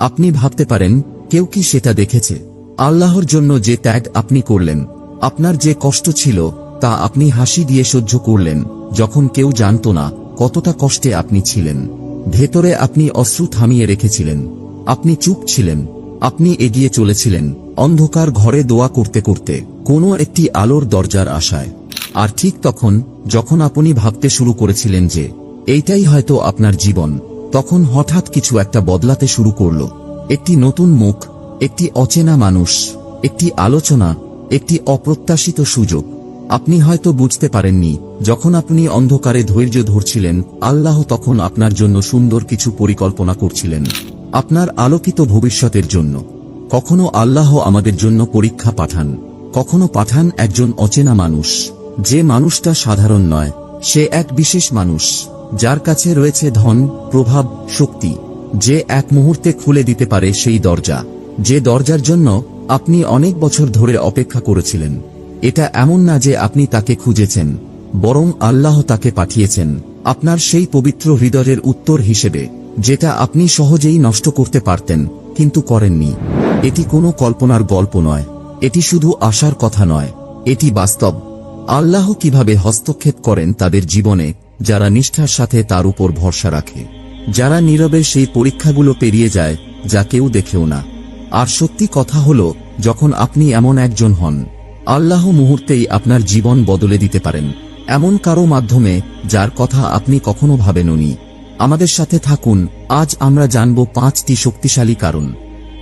আপনি ভাবতে পারেন, কেউ কি সেটা দেখেছে। আল্লাহর জন্য যে ত্যাগ আপনি করলেন, আপনার যে কষ্ট ছিল, তা আপনি হাসি দিয়ে সহ্য করলেন, যখন কেউ জানত না কতটা কষ্টে আপনি ছিলেন। ভেতরে আপনি অশ্রু থামিয়ে রেখেছিলেন, আপনি চুপ ছিলেন, আপনি এগিয়ে চলেছিলেন, অন্ধকার ঘরে দোয়া করতে করতে, কোনো একটি আলোর দরজার আশায়। আর ঠিক তখন, যখন আপনি ভাবতে শুরু করেছিলেন যে, এইটাই হয়তো আপনার জীবন তখন হঠাৎ কিছু একটা বদলাতে শুরু করল। একটি নতুন মুখ, একটি অচেনা মানুষ, একটি আলোচনা, একটি অপ্রত্যাশিত সুযোগ। আপনি হয়তো বুঝতে পারেননি, যখন আপনি অন্ধকারে ধৈর্য ধরছিলেন, আল্লাহ তখন আপনার জন্য সুন্দর কিছু পরিকল্পনা করছিলেন। আপনার আলোকিত ভবিষ্যতের জন্য। কখনো আল্লাহ আমাদের জন্য পরীক্ষা পাঠান। কখনো পাঠান একজন অচেনা মানুষ। যে মানুষটা সাধারণ নয়, সে এক বিশেষ মানুষ। যার কাছে রয়েছে ধন, প্রভাব, শক্তি, যে এক মুহূর্তে খুলে দিতে পারে সেই দরজা। যে দরজার জন্য আপনি অনেক বছর ধরে অপেক্ষা করেছিলেন, এটা এমন না যে আপনি তাকে খুঁজেছেন, বরং আল্লাহ তাকে পাঠিয়েছেন, আপনার সেই পবিত্র হৃদয়ের উত্তর হিসেবে, যেটা আপনি সহজেই নষ্ট করতে পারতেন, কিন্তু করেননি। এটি কোনো কল্পনার গল্প নয়, এটি শুধু আশার কথা নয়, এটি বাস্তব। আল্লাহ কীভাবে হস্তক্ষেপ করেন তাদের জীবনে যারা নিষ্ঠার সাথে তার উপর ভরসা রাখে। যারা নীরবে সেই পরীক্ষাগুলো পেরিয়ে যায়, যা কেউ দেখেও না। আর সত্যি কথা হল, যখন আপনি এমন একজন হন, আল্লাহ মুহূর্তেই আপনার জীবন বদলে দিতে পারেন। এমন কারও মাধ্যমে, যার কথা আপনি কখনো ভাবেননি। আমাদের সাথে থাকুন, আজ আমরা জানব পাঁচটি শক্তিশালী কারণ,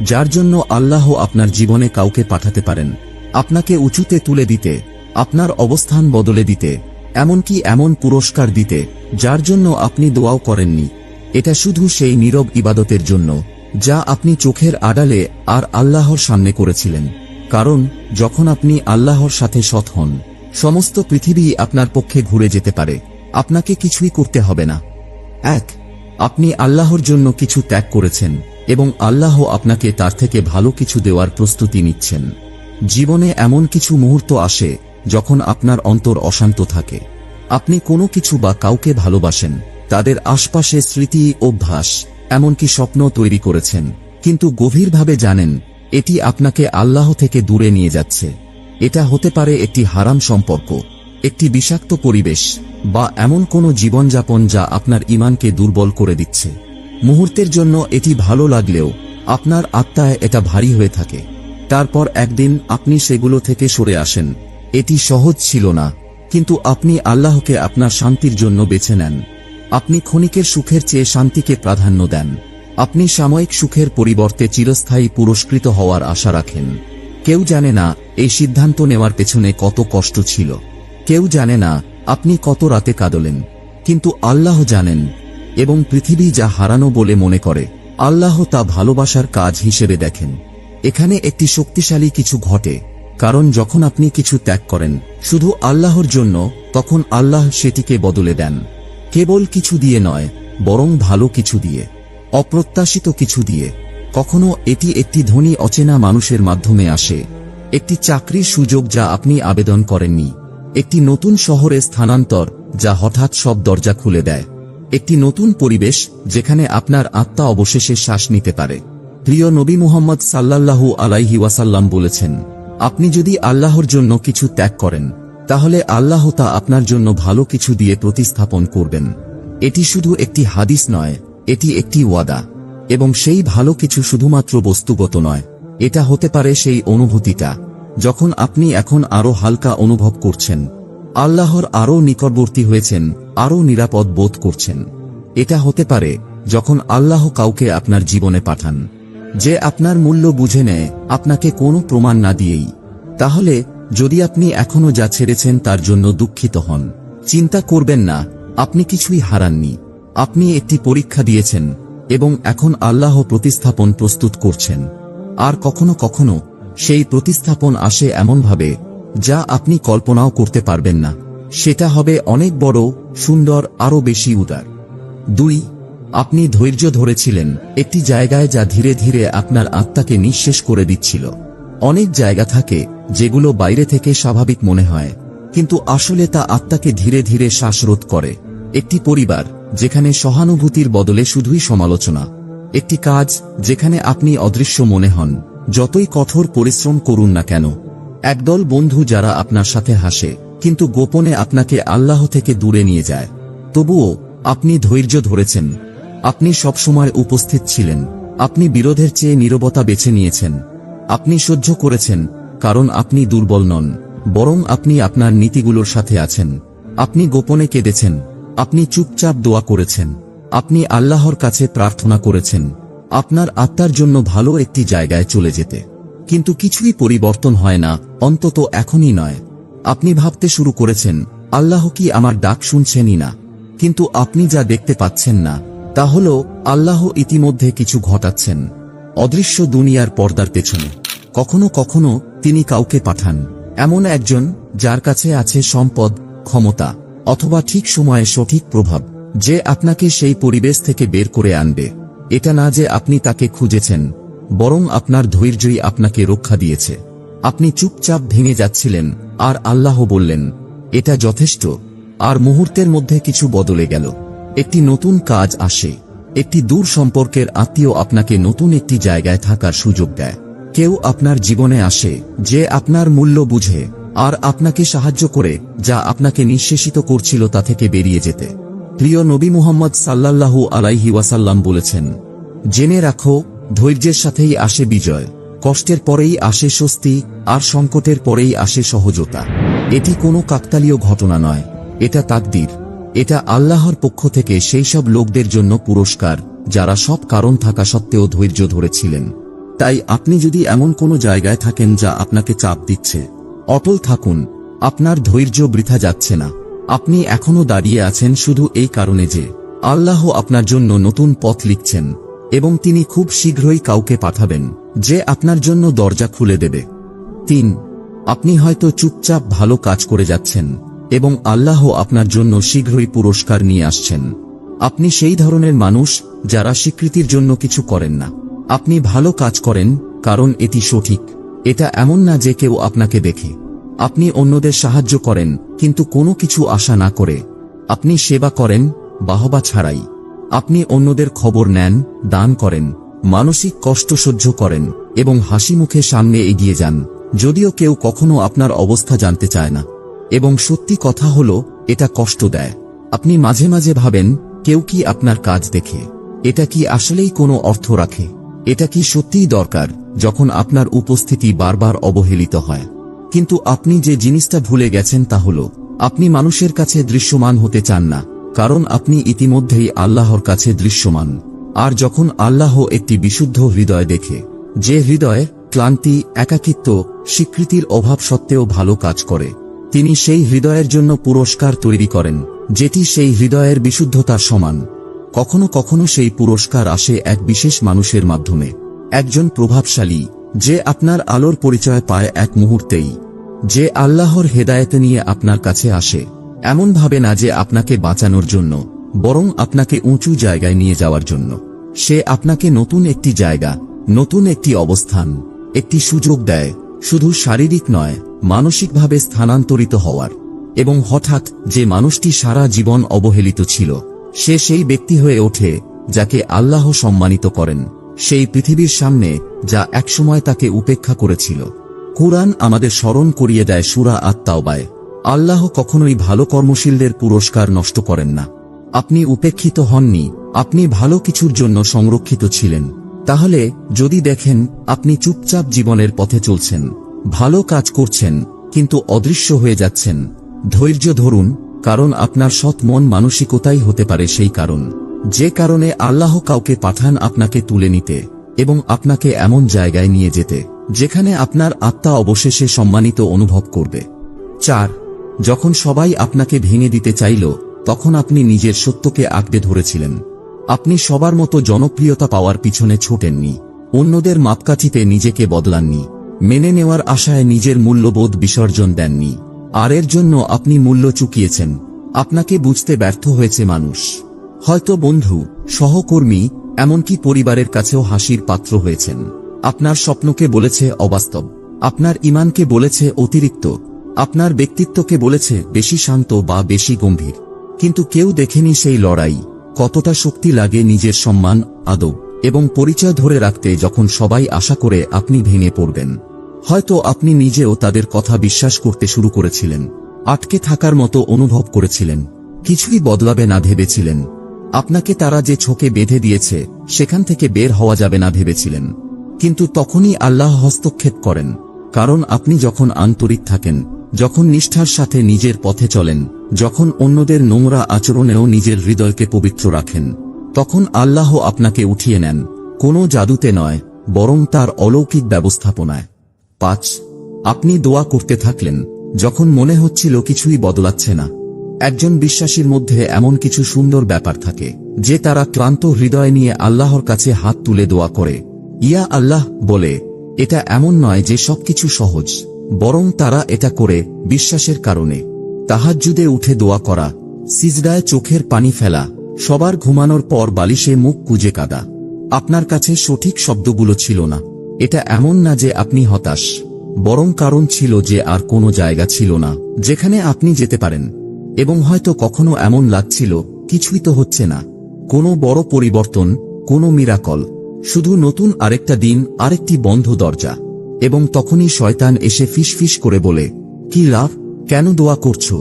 যার জন্য আল্লাহ আপনার জীবনে কাউকে পাঠাতে পারেন। আপনাকে উঁচুতে তুলে দিতে, আপনার অবস্থান বদলে দিতে এমনকি এমন পুরস্কার দিতে, যার জন্য আপনি দোয়াও করেননি। এটা শুধু সেই নীরব ইবাদতের জন্য, যা আপনি চোখের আড়ালে আর আল্লাহর সামনে করেছিলেন। কারণ, যখন আপনি আল্লাহর সাথে সৎ হন, সমস্ত পৃথিবী আপনার পক্ষে ঘুরে যেতে পারে। আপনাকে কিছুই করতে হবে না। এক, আপনি আল্লাহর জন্য কিছু ত্যাগ করেছেন এবং আল্লাহ আপনাকে তার থেকে ভালো কিছু দেওয়ার প্রস্তুতি নিচ্ছেন। জীবনে এমন কিছু মুহূর্ত আসে যখন আপনার অন্তর অশান্ত থাকে, আপনি কোনো কিছু বা কাউকে ভালোবাসেন, তাদের আশপাশে স্মৃতি, অভ্যাস, এমনকি স্বপ্ন তৈরি করেছেন, কিন্তু গভীরভাবে জানেন, এটি আপনাকে আল্লাহ থেকে দূরে নিয়ে যাচ্ছে। এটা হতে পারে একটি হারাম সম্পর্ক, একটি বিষাক্ত পরিবেশ, বা এমন কোনো জীবনযাপন যা আপনার ইমানকে দুর্বল করে দিচ্ছে। মুহূর্তের জন্য এটি ভালো লাগলেও, আপনার আত্মায় এটা ভারী হয়ে থাকে। তারপর একদিন আপনি সেগুলো থেকে সরে আসেন এটি সহজ ছিল না, কিন্তু আপনি আল্লাহকে আপনার শান্তির জন্য বেছে নেন। আপনি ক্ষণিকের সুখের চেয়ে শান্তিকে প্রাধান্য দেন। আপনি সাময়িক সুখের পরিবর্তে চিরস্থায়ী পুরস্কৃত হওয়ার আশা রাখেন। কেউ জানে না, এই সিদ্ধান্ত নেওয়ার পেছনে কত কষ্ট ছিল। কেউ জানে না, আপনি কত রাতে কাঁদলেন। কিন্তু আল্লাহ জানেন, এবং পৃথিবী যা হারানো বলে মনে করে, আল্লাহ তা ভালোবাসার কাজ হিসেবে দেখেন। এখানে একটি শক্তিশালী কিছু ঘটে। কারণ যখন আপনি কিছু ত্যাগ করেন, শুধু আল্লাহর জন্য, তখন আল্লাহ সেটিকে বদলে দেন। কেবল কিছু দিয়ে নয়, বরং ভালো কিছু দিয়ে, অপ্রত্যাশিত কিছু দিয়ে। কখনো এটি একটি ধনী অচেনা মানুষের মাধ্যমে আসে, একটি চাকরির সুযোগ যা আপনি আবেদন করেননি, একটি নতুন শহরে স্থানান্তর যা হঠাৎ সব দরজা খুলে দেয়, একটি নতুন পরিবেশ যেখানে আপনার আত্মা অবশেষে শ্বাস নিতে পারে। প্রিয় নবী মুহাম্মদ সাল্লাল্লাহু আলাইহি ওয়াসাল্লাম বলেছেন আপনি যদি আল্লাহর জন্য কিছু ত্যাগ করেন, তাহলে আল্লাহ তা আপনার জন্য ভালো কিছু দিয়ে প্রতিস্থাপন করবেন। এটি শুধু একটি হাদিস নয়, এটি একটি ওয়াদা। এবং সেই ভালো কিছু শুধুমাত্র বস্তুগত নয়, এটা হতে পারে সেই অনুভূতিটা। যখন আপনি এখন আরও হালকা অনুভব করছেন, আল্লাহর আরও নিকটবর্তী হয়েছেন, আরও নিরাপদ বোধ করছেন। এটা হতে পারে যখন আল্লাহ কাউকে আপনার জীবনে পাঠান, যে আপনার মূল্য বুঝে নেয়, আপনাকে কোনো প্রমাণ না দিয়েই। তাহলে, যদি আপনি এখনও যা ছেড়েছেন তার জন্য দুঃখিত হন। চিন্তা করবেন না, আপনি কিছুই হারাননি। আপনি একটি পরীক্ষা দিয়েছেন, এবং এখন আল্লাহ প্রতিস্থাপন প্রস্তুত করছেন। আর কখনো কখনো, সেই প্রতিস্থাপন আসে এমনভাবে, যা আপনি কল্পনাও করতে পারবেন না। সেটা হবে অনেক বড়, সুন্দর, আরও বেশি উদার। দুই, আপনি ধৈর্য ধরেছিলেন, একটি জায়গায় যা ধীরে ধীরে আপনার আত্মাকে নিঃশেষ করে দিচ্ছিল। অনেক জায়গা থাকে যেগুলো বাইরে থেকে স্বাভাবিক মনে হয়, কিন্তু আসলে তা আত্মাকে ধীরে ধীরে শ্বাসরোধ করে। একটি পরিবার, যেখানে সহানুভূতির বদলে শুধুই সমালোচনা। একটি কাজ, যেখানে আপনি অদৃশ্য মনে হন, যতই কঠোর পরিশ্রম করুন না কেন। একদল বন্ধু যারা আপনার সাথে হাসে, কিন্তু গোপনে আপনাকে আল্লাহ থেকে দূরে নিয়ে যায়। তবুও, আপনি ধৈর্য ধরেছেন। আপনি সবসময় উপস্থিত ছিলেন। আপনি বিরোধের চেয়ে নীরবতা বেছে নিয়েছেন। আপনি সহ্য করেছেন, কারণ আপনি দুর্বল নন, বরং আপনি আপনার নীতিগুলোর সাথে আছেন। আপনি গোপনে কেঁদেছেন, আপনি চুপচাপ দোয়া করেছেন, আপনি আল্লাহর কাছে প্রার্থনা করেছেন, আপনার আত্মার জন্য ভালো একটি জায়গায় চলে যেতে। কিন্তু কিছুই পরিবর্তন হয় না, অন্তত এখনই নয়। আপনি ভাবতে শুরু করেছেন, আল্লাহ কি আমার ডাক শুনছেনই না। কিন্তু আপনি যা দেখতে পাচ্ছেন না, তা হল আল্লাহ ইতিমধ্যে কিছু ঘটাচ্ছেন। অদৃশ্য দুনিয়ার পর্দার পেছনে। কখনো কখনো তিনি কাউকে পাঠান। এমন একজন যার কাছে আছে সম্পদ, ক্ষমতা, অথবা ঠিক সময়ে সঠিক প্রভাব, যে আপনাকে সেই পরিবেশ থেকে বের করে আনবে। এটা না যে আপনি তাকে খুঁজেছেন, বরং আপনার ধৈর্যই আপনাকে রক্ষা দিয়েছে। আপনি চুপচাপ ভেঙে যাচ্ছিলেন, আর আল্লাহ বললেন, এটা যথেষ্ট। আর মুহূর্তের মধ্যে কিছু বদলে গেল। একটি নতুন কাজ আসে। একটি দূর সম্পর্কের আত্মীয় আপনাকে নতুন একটি জায়গায় থাকার সুযোগ দেয়। কেউ আপনার জীবনে আসে, যে আপনার মূল্য বুঝে, আর আপনাকে সাহায্য করে, যা আপনাকে নিঃশেষিত করছিল তা থেকে বেরিয়ে যেতে। প্রিয় নবী মুহাম্মদ সাল্লাল্লাহু আলাইহি ওয়াসাল্লাম বলেছেন, জেনে রাখো, ধৈর্যের সাথেই আসে বিজয়, কষ্টের পরেই আসে স্বস্তি, আর সংকটের পরেই আসে সহজতা। এটি কোনো কাকতালীয় ঘটনা নয়, এটা তাকদির। এটা আল্লাহর পক্ষ থেকে সেই সব লোকদের জন্য পুরস্কার, যারা সব কারণ থাকা সত্ত্বেও ধৈর্য ধরেছিলেন। তাই আপনি যদি এমন কোনো জায়গায় থাকেন যা আপনাকে চাপ দিচ্ছে, অটল থাকুন, আপনার ধৈর্য বৃথা যাচ্ছে না। আপনি এখনও দাঁড়িয়ে আছেন শুধু এই কারণে যে, আল্লাহ আপনার জন্য নতুন পথ লিখছেন, এবং তিনি খুব শীঘ্রই কাউকে পাঠাবেন, যে আপনার জন্য দরজা খুলে দেবে। তিন, আপনি হয়তো চুপচাপ ভালো কাজ করে যাচ্ছেন। এবং আল্লাহ আপনার জন্য শীঘ্রই পুরস্কার নিয়ে আসছেন। আপনি সেই ধরনের মানুষ যারা স্বীকৃতির জন্য কিছু করেন না। আপনি ভালো কাজ করেন, কারণ এটি সঠিক। এটা এমন না যে কেউ আপনাকে দেখে। আপনি অন্যদের সাহায্য করেন, কিন্তু কোনো কিছু আশা না করে। আপনি সেবা করেন, বাহবা ছাড়াই। আপনি অন্যদের খবর নেন, দান করেন, মানসিক কষ্ট সহ্য করেন, এবং হাসি মুখে সামনে এগিয়ে যান, যদিও কেউ কখনো আপনার অবস্থা জানতে চায় না। এবং সত্যি কথা হল, এটা কষ্ট দেয়। আপনি মাঝে মাঝে ভাবেন, কেউ কি আপনার কাজ দেখে? এটা কি আসলেই কোনো অর্থ রাখে? এটা কি সত্যিই দরকার, যখন আপনার উপস্থিতি বারবার অবহেলিত হয়? কিন্তু আপনি যে জিনিসটা ভুলে গেছেন তা হল, আপনি মানুষের কাছে দৃশ্যমান হতে চান না, কারণ আপনি ইতিমধ্যেই আল্লাহর কাছে দৃশ্যমান। আর যখন আল্লাহ একটি বিশুদ্ধ হৃদয় দেখে, যে হৃদয় ক্লান্তি, একাকিত্ব, স্বীকৃতির অভাব সত্ত্বেও ভালো কাজ করে তিনি সেই হৃদয়ের জন্য পুরস্কার তৈরি করেন, যেটি সেই হৃদয়ের বিশুদ্ধতার সমান। কখনো কখনো সেই পুরস্কার আসে এক বিশেষ মানুষের মাধ্যমে। একজন প্রভাবশালী, যে আপনার আলোর পরিচয় পায় এক মুহূর্তেই। যে আল্লাহর হেদায়েত নিয়ে আপনার কাছে আসে, এমন ভাবে না যে আপনাকে বাঁচানোর জন্য, বরং আপনাকে উঁচু জায়গায় নিয়ে যাওয়ার জন্য। সে আপনাকে নতুন একটি জায়গা, নতুন একটি অবস্থান, একটি সুযোগ দেয়, শুধু শারীরিক নয় মানসিকভাবে স্থানান্তরিত হওয়ার, এবং হঠাৎ যে মানুষটি সারা জীবন অবহেলিত ছিল, সে সেই ব্যক্তি হয়ে ওঠে, যাকে আল্লাহ সম্মানিত করেন, সেই পৃথিবীর সামনে যা একসময় তাকে উপেক্ষা করেছিল। কুরআন আমাদের স্মরণ করিয়ে দেয় সুরা আত্মাওবায় আল্লাহ কখনোই ভালো কর্মশীলদের পুরস্কার নষ্ট করেন না। আপনি উপেক্ষিত হননি, আপনি ভালো কিছুর জন্য সংরক্ষিত ছিলেন। তাহলে যদি দেখেন, আপনি চুপচাপ জীবনের পথে চলছেন। ভালো কাজ করছেন, কিন্তু অদৃশ্য হয়ে যাচ্ছেন। ধৈর্য ধরুন, কারণ আপনার সৎ মন মানসিকতাই হতে পারে সেই কারণ। যে কারণে আল্লাহ কাউকে পাঠান আপনাকে তুলে নিতে, এবং আপনাকে এমন জায়গায় নিয়ে যেতে, যেখানে আপনার আত্মা অবশেষে সম্মানিত অনুভব করবে। চার, যখন সবাই আপনাকে ভেঙে দিতে চাইল, তখন আপনি নিজের সত্যকে আঁকড়ে ধরেছিলেন। আপনি সবার মতো জনপ্রিয়তা পাওয়ার পিছনে ছোটেননি, অন্যদের মাপকাঠিতে নিজেকে বদলাননি। মেনে নেওয়ার আশায় নিজের মূল্যবোধ বিসর্জন দেননি। আর এর জন্য আপনি মূল্য চুকিয়েছেন। আপনাকে বুঝতে ব্যর্থ হয়েছে মানুষ। হয়তো বন্ধু, সহকর্মী, এমনকি পরিবারের কাছেও হাসির পাত্র হয়েছেন। আপনার স্বপ্নকে বলেছে অবাস্তব। আপনার ইমানকে বলেছে অতিরিক্ত। আপনার ব্যক্তিত্বকে বলেছে বেশি শান্ত বা বেশি গম্ভীর। কিন্তু কেউ দেখেনি সেই লড়াই। কতটা শক্তি লাগে নিজের সম্মান, আদব এবং পরিচয় ধরে রাখতে যখন সবাই আশা করে আপনি ভেঙে পড়বেন। হয়তো আপনি নিজেও তাদের কথা বিশ্বাস করতে শুরু করেছিলেন। আটকে থাকার মতো অনুভব করেছিলেন। কিছুই বদলাবে না ভেবেছিলেন। আপনাকে তারা যে ছোকে বেঁধে দিয়েছে, সেখান থেকে বের হওয়া যাবে না ভেবেছিলেন। কিন্তু তখনই আল্লাহ হস্তক্ষেপ করেন। কারণ আপনি যখন আন্তরিক থাকেন, যখন নিষ্ঠার সাথে নিজের পথে চলেন, যখন অন্যদের নোংরা আচরণেও নিজের হৃদয়কে পবিত্র রাখেন, তখন আল্লাহ আপনাকে উঠিয়ে নেন। কোনো জাদুতে নয়, বরং তার অলৌকিক ব্যবস্থাপনায়। পাঁচ, আপনি দোয়া করতে থাকলেন, যখন মনে হচ্ছিল কিছুই বদলাচ্ছে না। একজন বিশ্বাসীর মধ্যে এমন কিছু সুন্দর ব্যাপার থাকে, যে তারা ক্লান্ত হৃদয় নিয়ে আল্লাহর কাছে হাত তুলে দোয়া করে। ইয়া আল্লাহ, বলে, এটা এমন নয় যে সবকিছু সহজ, বরং তারা এটা করে বিশ্বাসের কারণে। তাহাজ্জুদে উঠে দোয়া করা, সিজদায় চোখের পানি ফেলা, সবার ঘুমানোর পর বালিশে মুখ কুজে কাদা। আপনার কাছে সঠিক শব্দগুলো ছিল না। এটা এমন না যে আপনি হতাশ, বরং কারণ ছিল যে আর কোনো জায়গা ছিল না, যেখানে আপনি যেতে পারেন। এবং হয়তো কখনো এমন লাগছিল, কিছুই তো হচ্ছে না। কোনো বড় পরিবর্তন, কোনো মিরাকল, শুধু নতুন আরেকটা দিন, আরেকটি বন্ধ দরজা। এবং তখনই শয়তান এসে ফিসফিস করে বলে, কি লাভ, কেন দোয়া করছ?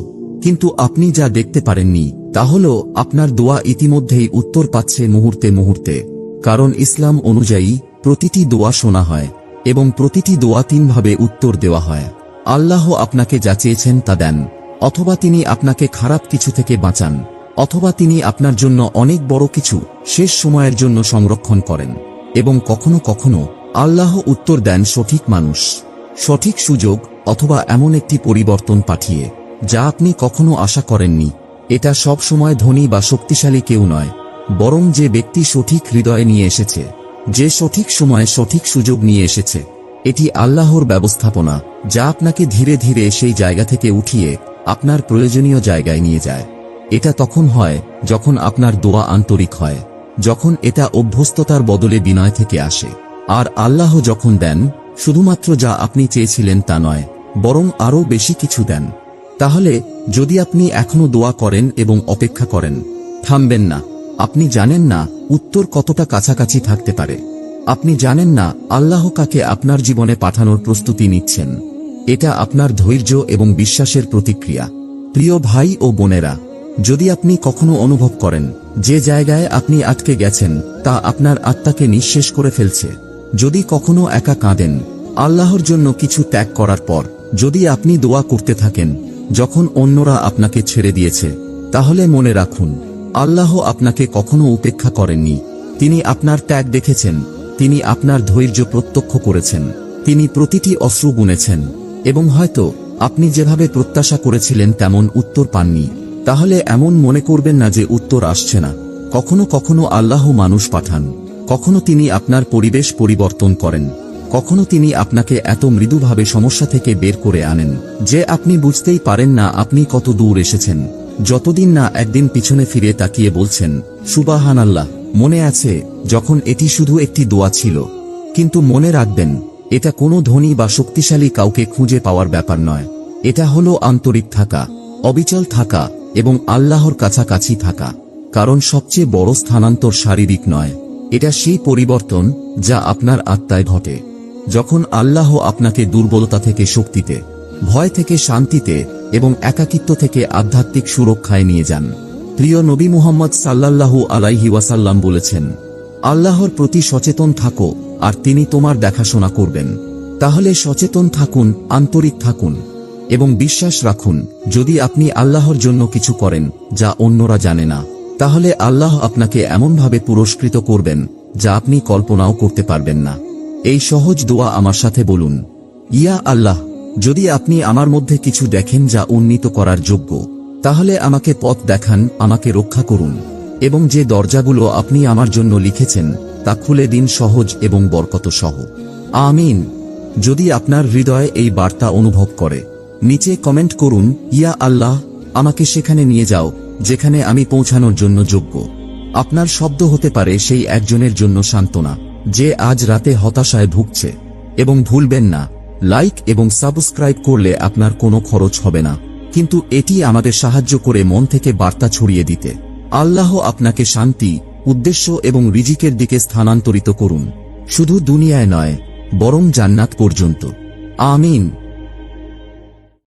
কিন্তু আপনি যা দেখতে পারেননি, তা হল আপনার দোয়া ইতিমধ্যেই উত্তর পাচ্ছে মুহূর্তে মুহূর্তে। কারণ ইসলাম অনুযায়ী প্রতিটি দোয়া শোনা হয়, এবং প্রতিটি দোয়া তিনভাবে উত্তর দেওয়া হয়। আল্লাহ আপনাকে যা চেয়েছেন তা দেন, অথবা তিনি আপনাকে খারাপ কিছু থেকে বাঁচান, অথবা তিনি আপনার জন্য অনেক বড় কিছু শেষ সময়ের জন্য সংরক্ষণ করেন, এবং কখনো কখনো আল্লাহ উত্তর দেন সঠিক মানুষ, সঠিক সুযোগ, অথবা এমন একটি পরিবর্তন পাঠিয়ে, যা আপনি কখনো আশা করেননি। এটা সব সময় ধনী বা শক্তিশালী কেউ নয়, বরং যে ব্যক্তি সঠিক হৃদয়ে নিয়ে এসেছে। যে সঠিক সময়ে সঠিক সুযোগ নিয়ে এসেছে, এটি আল্লাহর ব্যবস্থাপনা, যা আপনাকে ধীরে ধীরে সেই জায়গা থেকে উঠিয়ে আপনার প্রয়োজনীয় জায়গায় নিয়ে যায়। এটা তখন হয় যখন আপনার দোয়া আন্তরিক হয়, যখন এটা অভ্যস্ততার বদলে বিনয় থেকে আসে। আর আল্লাহ যখন দেন, শুধুমাত্র যা আপনি চেয়েছিলেন তা নয়, বরং আরও বেশি কিছু দেন। তাহলে, যদি আপনি এখনও দোয়া করেন এবং অপেক্ষা করেন, থামবেন না। আপনি জানেন না উত্তর কতটা কাছাকাছি থাকতে পারে। আপনি জানেন না আল্লাহ কাকে আপনার জীবনে পাঠানোর প্রস্তুতি নিচ্ছেন। এটা আপনার ধৈর্য এবং বিশ্বাসের প্রতিক্রিয়া। প্রিয় ভাই ও বোনেরা, যদি আপনি কখনো অনুভব করেন যে জায়গায় আপনি আটকে গেছেন, তা আপনার আত্মাকে নিঃশেষ করে ফেলছে। যদি কখনো একা কাঁদেন, আল্লাহর জন্য কিছু ত্যাগ করার পর, যদি আপনি দোয়া করতে থাকেন, যখন অন্যরা আপনাকে ছেড়ে দিয়েছে, তাহলে মনে রাখুন আল্লাহ আপনাকে কখনো উপেক্ষা করেননি। তিনি আপনার ত্যাগ দেখেছেন, তিনি আপনার ধৈর্য প্রত্যক্ষ করেছেন, তিনি প্রতিটি অশ্রু গুনেছেন এবং হয়তো আপনি যেভাবে প্রত্যাশা করেছিলেন তেমন উত্তর পাননি। তাহলে এমন মনে করবেন না যে উত্তর আসছে না। কখনো কখনো আল্লাহ মানুষ পাঠান। কখনো তিনি আপনার পরিবেশ পরিবর্তন করেন। কখনো তিনি আপনাকে এত মৃদুভাবে সমস্যা থেকে বের করে আনেন, যে আপনি বুঝতেই পারেন না আপনি কত দূর এসেছেন। যতদিন না একদিন পিছনে ফিরে তাকিয়ে বলছেন সুবাহান আল্লাহ মনে আছে, যখন এটি শুধু একটি দোয়া ছিল। কিন্তু মনে রাখবেন, এটা কোনো ধনী বা শক্তিশালী কাউকে খুঁজে পাওয়ার ব্যাপার নয়। এটা হলো আন্তরিক থাকা, অবিচল থাকা এবং আল্লাহর কাছাকাছি থাকা। কারণ সবচেয়ে বড় স্থানান্তর শারীরিক নয়। এটা সেই পরিবর্তন যা আপনার আত্মায় ঘটে। যখন আল্লাহ আপনাকে দুর্বলতা থেকে শক্তিতে ভয় থেকে শান্তিতে এবং একাকিত্ব থেকে আধ্যাত্মিক সুরক্ষায় নিয়ে যান। প্রিয় নবী মুহাম্মদ সাল্লাল্লাহু আলাইহি ওয়াসাল্লাম বলেছেন, আল্লাহর প্রতি সচেতন থাকো আর তিনি তোমার দেখাশোনা করবেন। তাহলে সচেতন থাকুন, আন্তরিক থাকুন এবং বিশ্বাস রাখুন, যদি আপনি আল্লাহর জন্য কিছু করেন যা অন্যরা জানে না, তাহলে আল্লাহ আপনাকে এমনভাবে পুরস্কৃত করবেন যা আপনি কল্পনাও করতে পারবেন না। এই সহজ দোয়া আমার সাথে বলুন, ইয়া আল্লাহ যদি আপনি আমার মধ্যে কিছু দেখেন যা উন্নীত করার যোগ্য, তাহলে আমাকে পথ দেখান, আমাকে রক্ষা করুন। এবং যে দরজাগুলো আপনি আমার জন্য লিখেছেন, তা খুলে দিন সহজ এবং বরকত সহ আমিন। যদি আপনার হৃদয়ে এই বার্তা অনুভব করে, নিচে কমেন্ট করুন, ইয়া আল্লাহ, আমাকে সেখানে নিয়ে যাও, যেখানে আমি পৌঁছানোর জন্য যোগ্য। আপনার শব্দ হতে পারে সেই একজনের জন্য সান্ত্বনা, যে আজ রাতে হতাশায় ভুগছে, এবং ভুলবেন না। লাইক এবং সাবস্ক্রাইব করলে আপনার কোনো খরচ হবে না। কিন্তু এটি আমাদের সাহায্য করে মন থেকে বার্তা ছড়িয়ে দিতে। আল্লাহ আপনাকে শান্তি, উদ্দেশ্য এবং রিজিকের দিকে স্থানান্তরিত করুন। শুধু দুনিয়ায় নয়, বরং জান্নাত পর্যন্ত। আমিন।